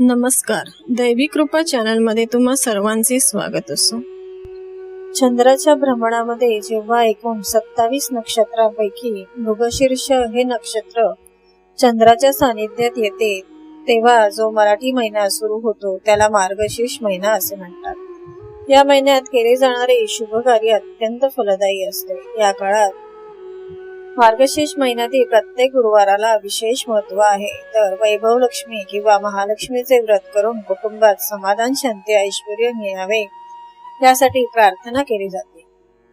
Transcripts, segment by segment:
नमस्कार. दैवी कृपा चॅनलमध्ये तुम्हा सर्वांचे स्वागत असो. चंद्राच्या भ्रमणामध्ये जेव्हा एकूण सत्तावीस नक्षत्रांपैकी मृगशीर्ष हे नक्षत्र चंद्राच्या सानिध्यात येते तेव्हा जो मराठी महिना सुरू होतो त्याला मार्गशीर्ष महिना असे म्हणतात. या महिन्यात केले जाणारे शुभ कार्य अत्यंत फलदायी असते. या काळात मार्गशीर्ष महिन्यातील प्रत्येक गुरुवाराला विशेष महत्त्व आहे. तर वैभव लक्ष्मी किंवा महालक्ष्मीचे व्रत करून कुटुंबात समाधान शांती ऐश्वर मिळावे यासाठी प्रार्थना केली जाते.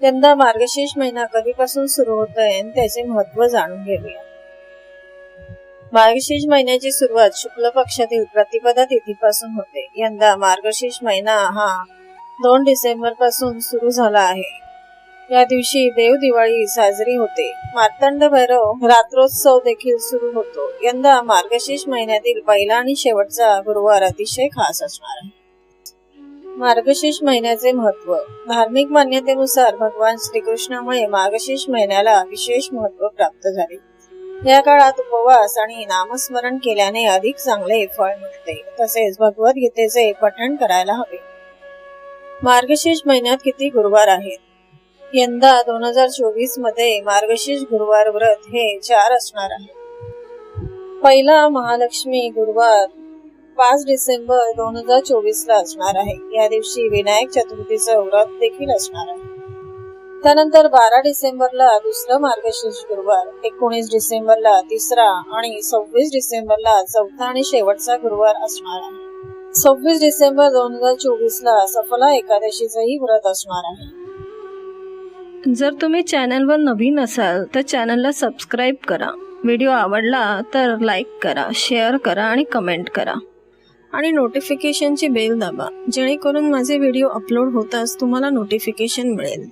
यंदा मार्गशीर्ष महिना कधीपासून सुरू होतोय आणि त्याचे महत्त्व जाणून घेऊया. मार्गशीर्ष महिन्याची सुरुवात शुक्ल पक्षातील प्रतिपदा तिथीपासून होते. यंदा मार्गशीर्ष महिना हा दोन डिसेंबरपासून सुरू झाला आहे. या दिवशी देव दिवाळी साजरी होते. मार्तंड भैरव रात्रोत्सव देखील सुरू होतो. यंदा मार्गशीर्ष महिन्यातील पहिला आणि शेवटचा गुरुवार अतिशय खास असणार आहे. मार्गशीर्ष महिन्याचे महत्त्व धार्मिक मान्यतेनुसार भगवान श्रीकृष्णामुळे मार्गशीर्ष महिन्याला विशेष महत्त्व प्राप्त झाले. या काळात उपवास आणि नामस्मरण केल्याने अधिक चांगले फळ मिळते. तसेच भगवद्गीतेचे पठण करायला हवे. मार्गशीर्ष महिन्यात किती गुरुवार आहेत? यंदा दोन हजार चोवीसमध्ये मार्गशीर्ष गुरुवार व्रत हे चार असणार आहे. पहिला महालक्ष्मी गुरुवार पाच डिसेंबर दोन हजार चोवीस ला असणार आहे. या दिवशी विनायक चतुर्थीचं व्रत देखील असणार आहे. त्यानंतर बारा डिसेंबरला दुसरं मार्गशीर्ष गुरुवार एकोणीस डिसेंबरला तिसरा आणि सव्वीस डिसेंबरला चौथा आणि शेवटचा गुरुवार असणार आहे. सव्वीस डिसेंबर दोन हजार चोवीस ला सफला एकादशीचंही व्रत असणार आहे. जर तुम्ही चॅनलवर नवीन असाल तर चॅनलला सबस्क्राईब करा. व्हिडिओ आवडला तर लाईक करा शेअर करा आणि कमेंट करा. आणि नोटिफिकेशनची बेल दाबा जेणेकरून माझे व्हिडिओ अपलोड होताच तुम्हाला नोटिफिकेशन मिळेल.